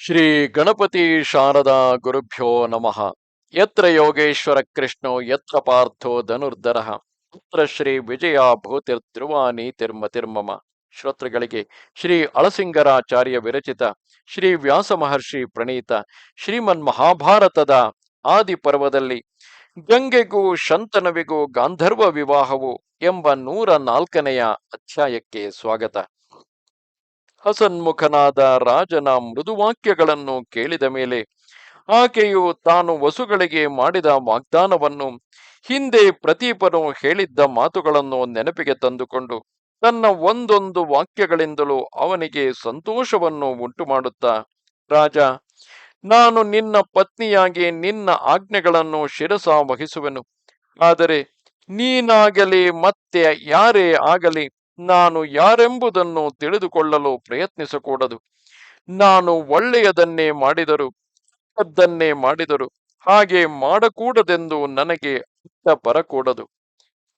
ಶ್ರೀ ಗಣಪತಿ ಶಾರದಾ ಗುರುಭ್ಯೋ ನಮಃ. ಯತ್ರ ಯೋಗೇಶ್ವರ ಕೃಷ್ಣೋ, ಯತ್ರ ಪಾರ್ಥೋ ಧನುರ್ಧರ. ಯತ್ರ ಶ್ರೀ ವಿಜಯ ಭೂತಿರ್ಧ್ರುವ ನೀತಿರ್ಮತಿರ್ಮಮ ಶ್ರೋತೃಗಳಿಗೆ ಶ್ರೀ ಅಳಸಿಂಗರಾಚಾರ್ಯ ವಿರಚಿತ ಶ್ರೀ ವ್ಯಾಸ ಮಹರ್ಷಿ ಪ್ರಣೀತ ಶ್ರೀಮನ್ ಮಹಾಭಾರತದ ಆದಿ ಪರ್ವದಲ್ಲಿ ಗಂಗೆಗೂ ಶಂತನವಿಗೂ ಗಾಂಧರ್ವ ವಿವಾಹವು ಎಂಬ ನೂರ ನಾಲ್ಕನೆಯ ಅಧ್ಯಾಯಕ್ಕೆ ಸ್ವಾಗತ. ಹಸನ್ಮುಖನಾದ ರಾಜನ ಮೃದುವಾಕ್ಯಗಳನ್ನು ಕೇಳಿದ ಮೇಲೆ ಆಕೆಯು ತಾನು ವಸುಗಳಿಗೆ ಮಾಡಿದ ವಾಗ್ದಾನವನ್ನು ಹಿಂದೆ ಪ್ರತೀಪನು ಹೇಳಿದ್ದ ಮಾತುಗಳನ್ನು ನೆನಪಿಗೆ ತಂದುಕೊಂಡು ತನ್ನ ಒಂದೊಂದು ವಾಕ್ಯಗಳಿಂದಲೂ ಅವನಿಗೆ ಸಂತೋಷವನ್ನು ಉಂಟು ಮಾಡುತ್ತಾ ರಾಜ, ನಾನು ನಿನ್ನ ಪತ್ನಿಯಾಗಿ ನಿನ್ನ ಆಜ್ಞೆಗಳನ್ನು ಶಿರಸ ವಹಿಸುವೆನು ಆದರೆ ನೀನಾಗಲಿ ಮತ್ತೆ ಯಾರೇ ಆಗಲಿ ನಾನು ಯಾರೆಂಬುದನ್ನು ತಿಳಿದುಕೊಳ್ಳಲು ಪ್ರಯತ್ನಿಸಕೂಡದು. ನಾನು ಒಳ್ಳೆಯದನ್ನೇ ಮಾಡಿದರು, ಕೆಟ್ಟದ್ದನ್ನೇ ಮಾಡಿದರು ಹಾಗೆ ಮಾಡಕೂಡದೆಂದು ನನಗೆ ಅರ್ಥ ಬರಕೂಡದು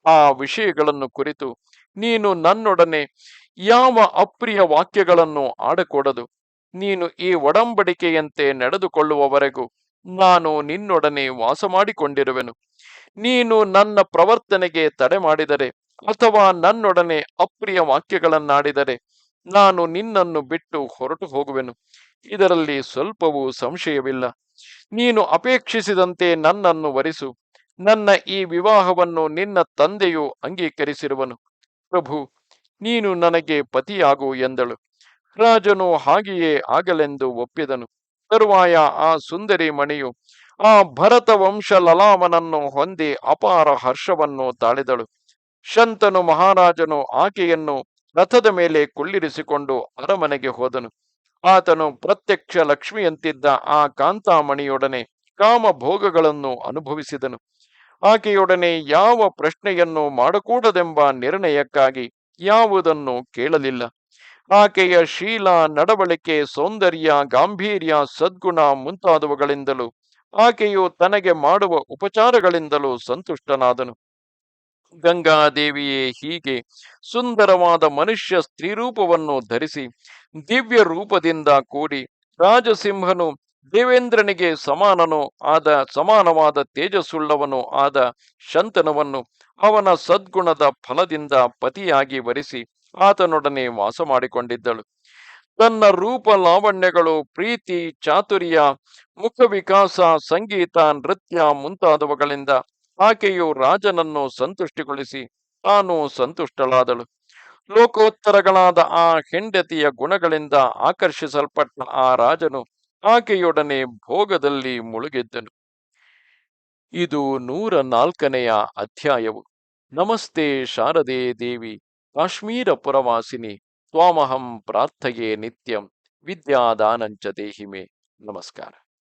ಆ ವಿಷಯಗಳನ್ನು ಕುರಿತು ನೀನು ನನ್ನೊಡನೆ ಯಾವ ಅಪ್ರಿಯ ವಾಕ್ಯಗಳನ್ನು ಆಡಕೂಡದು. ನೀನು ಈ ಒಡಂಬಡಿಕೆಯಂತೆ ನಡೆದುಕೊಳ್ಳುವವರೆಗೂ ನಾನು ನಿನ್ನೊಡನೆ ವಾಸ ಮಾಡಿಕೊಂಡಿರುವೆನು ನೀನು ನನ್ನ ಪ್ರವರ್ತನೆಗೆ ತಡೆ ಮಾಡಿದರೆ ಅಥವಾ ನನ್ನೊಡನೆ ಅಪ್ರಿಯ ವಾಕ್ಯಗಳನ್ನಾಡಿದರೆ ನಾನು ನಿನ್ನನ್ನು ಬಿಟ್ಟು ಹೊರಟು ಹೋಗುವೆನು. ಇದರಲ್ಲಿ ಸ್ವಲ್ಪವೂ ಸಂಶಯವಿಲ್ಲ. ನೀನು ಅಪೇಕ್ಷಿಸಿದಂತೆ ನನ್ನನ್ನು ವರಿಸು. ನನ್ನ ಈ ವಿವಾಹವನ್ನು ನಿನ್ನ ತಂದೆಯು ಅಂಗೀಕರಿಸಿರುವನು. ಪ್ರಭು, ನೀನು ನನಗೆ ಪತಿಯಾಗು ಎಂದಳು. ರಾಜನು ಹಾಗೆಯೇ ಆಗಲೆಂದು ಒಪ್ಪಿದನು. ತರುವಾಯ ಆ ಸುಂದರಿ ಮಣಿಯು ಆ ಭರತ ವಂಶ ಲಲಾಮನನ್ನು ಹೊಂದಿ ಅಪಾರ ಹರ್ಷವನ್ನು ತಾಳಿದಳು. ಶಂತನು ಮಹಾರಾಜನು ಆಕೆಯನ್ನು ರಥದ ಮೇಲೆ ಕುಳ್ಳಿರಿಸಿಕೊಂಡು ಅರಮನೆಗೆ ಹೋದನು. ಆತನು ಪ್ರತ್ಯಕ್ಷ ಲಕ್ಷ್ಮಿಯಂತಿದ್ದ ಆ ಕಾಂತಾಮಣಿಯೊಡನೆ ಕಾಮ ಭೋಗಗಳನ್ನು ಅನುಭವಿಸಿದನು. ಆಕೆಯೊಡನೆ ಯಾವ ಪ್ರಶ್ನೆಯನ್ನು ಮಾಡಕೂಡದೆಂಬ ನಿರ್ಣಯಕ್ಕಾಗಿ ಯಾವುದನ್ನು ಕೇಳಲಿಲ್ಲ. ಆಕೆಯ ಶೀಲ ನಡವಳಿಕೆ, ಸೌಂದರ್ಯ, ಗಾಂಭೀರ್ಯ, ಸದ್ಗುಣ ಮುಂತಾದವುಗಳಿಂದಲೂ ಆಕೆಯು ತನಗೆ ಮಾಡುವ ಉಪಚಾರಗಳಿಂದಲೂ ಸಂತುಷ್ಟನಾದನು. ಗಂಗಾದೇವಿಯೇ ಹೀಗೆ ಸುಂದರವಾದ ಮನುಷ್ಯ ಸ್ತ್ರೀರೂಪವನ್ನು ಧರಿಸಿ ದಿವ್ಯ ರೂಪದಿಂದ ಕೂಡಿ ರಾಜಸಿಂಹನು ದೇವೇಂದ್ರನಿಗೆ ಸಮಾನನು ಆದ ಸಮಾನವಾದ ತೇಜಸ್ಸುಳ್ಳವನು ಆದ ಶಂತನವನ್ನು ಅವನ ಸದ್ಗುಣದ ಫಲದಿಂದ ಪತಿಯಾಗಿ ವರಿಸಿ ಆತನೊಡನೆ ವಾಸ ಮಾಡಿಕೊಂಡಿದ್ದಳು. ತನ್ನ ರೂಪ ಲಾವಣ್ಯಗಳು ಪ್ರೀತಿ ಚಾತುರ್ಯ ಮುಖ ವಿಕಾಸ ಸಂಗೀತ, ನೃತ್ಯ ಮುಂತಾದವುಗಳಿಂದ ಆಕೆಯು ರಾಜನನ್ನು ಸಂತುಷ್ಟಿಗೊಳಿಸಿ ತಾನು ಸಂತುಷ್ಟಳಾದಳು. ಲೋಕೋತ್ತರಗಳಾದ ಆ ಹೆಂಡತಿಯ ಗುಣಗಳಿಂದ ಆಕರ್ಷಿಸಲ್ಪಟ್ಟ ಆ ರಾಜನು ಆಕೆಯೊಡನೆ ಭೋಗದಲ್ಲಿ ಮುಳುಗಿದ್ದನು. ಇದು ನೂರ ನಾಲ್ಕನೆಯ ಅಧ್ಯಾಯವು. ನಮಸ್ತೆ ಶಾರದೆ ದೇವಿ, ಕಾಶ್ಮೀರ ಪುರವಾಸಿನಿ, ತ್ವಾಮಹಂ ಪ್ರಾರ್ಥಯೇ ನಿತ್ಯಂ, ವಿದ್ಯಾದಾನಂಚ ದೇಹಿಮೆ. ನಮಸ್ಕಾರ.